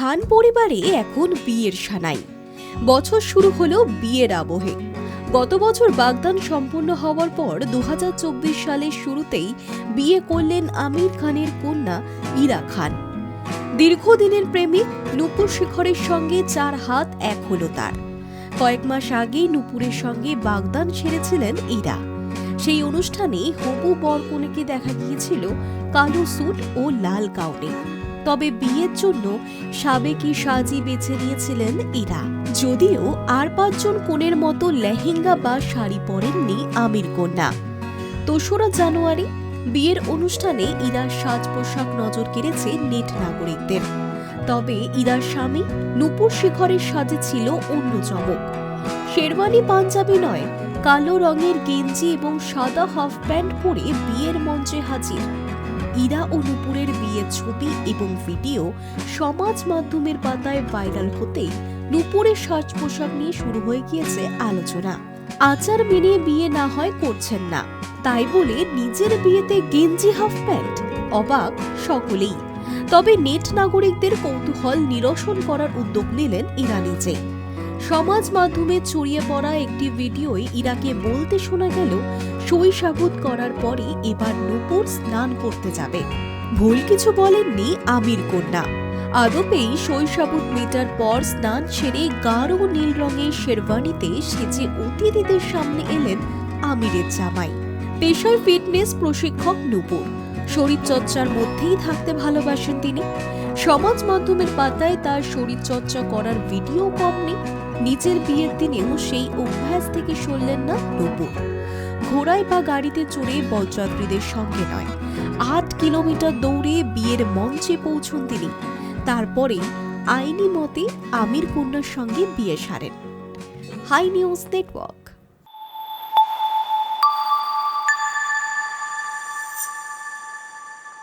খান পরিবারে এখন বিয়ের সানাই। বছর শুরু হলো বিয়ের আবহে। গত বছর বাগদান সম্পূর্ণ হওয়ার পর দু সালের শুরুতেই বিয়ে করলেন আমির খানের কন্যা ইরা খান। দীর্ঘদিনের প্রেমিক নূপুর শিখরের সঙ্গে চার হাত এক হলো তার। কয়েক মাস আগেই নূপুরের সঙ্গে বাগদান সেরেছিলেন ইরা। সেই অনুষ্ঠানে হবু বরকনেকে দেখা গিয়েছিল কালো স্যুট ও লাল গাউনে। তবে বিয়ের জন্য সাবেকি সাজি বেছে নিয়েছিলেন ইরা। যদিও আর পাঁচজন কোণের মতো লেহেঙ্গা বা শাড়ি পরেননি আমির কন্যা। দোসরা জানুয়ারি বিয়ের অনুষ্ঠানে ইরার সাজ পোশাক নজর কেড়েছে নেট নাগরিকদের। তবে ইরার স্বামী নূপুর শিখরের সাজে ছিল অন্য চমক। শেরওয়ানি পাঞ্জাবি নয়, কালো রঙের গেঞ্জি এবং সাদা হাফ প্যান্ট পরে বিয়ের মঞ্চে হাজির। ইরা ও নূপুরের বিয়ের ছবি এবং ভিডিও সমাজ মাধ্যমের পাতায় ভাইরাল হতেই নূপুরের সাজ পোশাক নিয়ে শুরু হয়ে গিয়েছে আলোচনা। আচার মেনে বিয়ে না হয় করছেন না। তাই বলে নিজের বিয়েতে গেঞ্জি হাফ প্যান্ট। অবাক সকলেই। তবে নেট নাগরিকদের কৌতূহল নিরসন করার উদ্যোগ নিলেন ইরা নিজে। সমাজ মাধ্যমে ছড়িয়ে পড়া একটি ভিডিওয় ইরাকে বলতে শোনা গেল সই করার পরে এবার নূপুর স্নান করতে যাবে। ভুল কিছু বলেননি আমির কন্যা। আদপেই শৈশাবুত মিটার পর স্নান সেরে গাঢ় নীল রঙের শেরওয়ানিতে সেজে অতিথিদের সামনে এলেন আমিরের জামাই। পেশায় ফিটনেস প্রশিক্ষক নূপুর। শরীরচর্চার মধ্যেই থাকতে ভালোবাসেন তিনি। সমাজ মাধ্যমের পাতায় তার শরীরচর্চা করার ভিডিও কম নেই। নিজের বিয়ের দিনেও সেই অভ্যাস থেকে সরলেন না নবু ঘোড়ায় বা গাড়িতে চড়ে বরযাত্রীদের সঙ্গে নয়। আট কিলোমিটার দৌড়ে বিয়ের মঞ্চে পৌঁছন তিনি। তারপরে আইনি মতে আমির কন্যার সঙ্গে বিয়ে সারেন। Hi news network.